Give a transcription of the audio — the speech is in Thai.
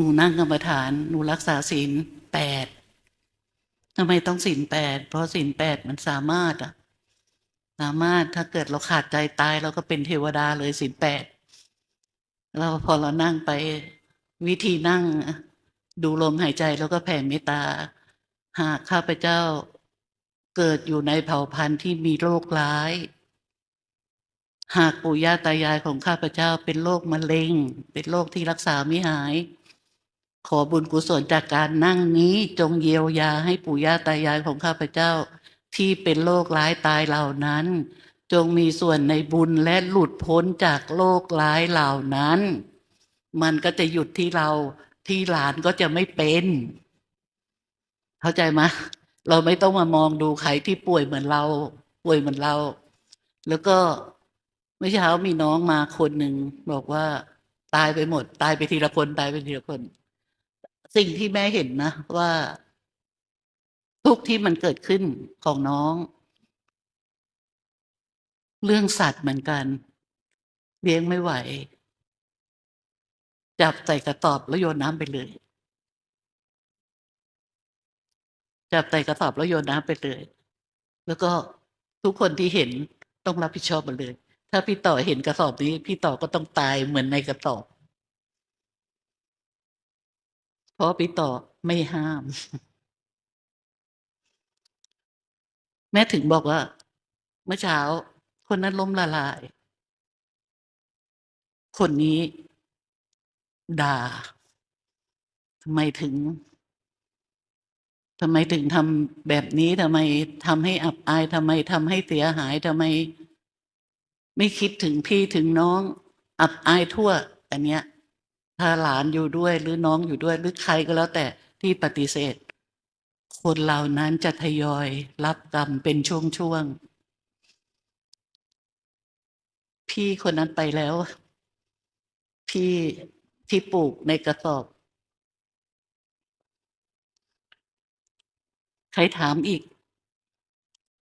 หนูนั่งกรรมฐาน หนูรักษาศีลแปดทำไมต้องศีลแปดเพราะศีลแปดมันสามารถอะสามารถถ้าเกิดเราขาดใจตายเราก็เป็นเทวดาเลยศีลแปดแล้วพอเรานั่งไปวิธีนั่ง ดูลมหายใจแล้วก็แผ่เมตตา หากข้าพเจ้าเกิดอยู่ในเผ่าพันธุ์ที่มีโรคร้าย หากปู่ย่าตายายของข้าพเจ้าเป็นโรคมะเร็ง เป็นโรคที่รักษาไม่หาย ขอบุญกุศลจากการนั่งนี้จงเยียวยาให้ปู่ย่าตายายของข้าพเจ้า ที่เป็นโรคร้ายตายเหล่านั้น จงมีส่วนในบุญและหลุดพ้นจากโรคร้ายเหล่านั้น มันก็จะหยุดที่เราที่หลานก็จะไม่เป็น เข้าใจไหมเราไม่ต้องมามองดูใครที่ป่วยเหมือนเรา ป่วยเหมือนเรา แล้วก็เมื่อเช้ามีน้องมาคนหนึ่งบอกว่า ตายไปหมด ตายไปทีละคนตายไปทีละคน สิ่งที่แม่เห็นนะว่าทุกที่มันเกิดขึ้นของน้อง เรื่องสัตว์เหมือนกัน เลี้ยงไม่ไหว จับใส่กระสอบแล้วโยนน้ำไปเลย จับใส่กระสอบแล้วโยนน้ำไปเลย แล้วก็ทุกคนที่เห็นต้องรับผิดชอบหมดเลย ถ้าพี่ต่อเห็นกระสอบนี้ พี่ต่อก็ต้องตายเหมือนในกระสอบ เพราะพี่ต่อไม่ห้าม แม่ถึงบอกว่า เมื่อเช้า คนนั้นล้มละลาย คนนี้ด่าทำไมถึงทำไมถึงทำแบบนี้ทำไมทำให้อับอายทำไมทำให้เสียหายทำไม ไม่คิดถึงพี่ถึงน้อง อับอายทั่ว อันเนี้ย ถ้าหลานอยู่ด้วยหรือน้องอยู่ด้วยหรือใครก็แล้วแต่ที่ปฏิเสธ คนเหล่านั้นจะทยอยรับกรรมเป็นช่วงๆพี่คนนั้นไปแล้ว พี่ที่ปลูกในกระสอบ ใครถามอีก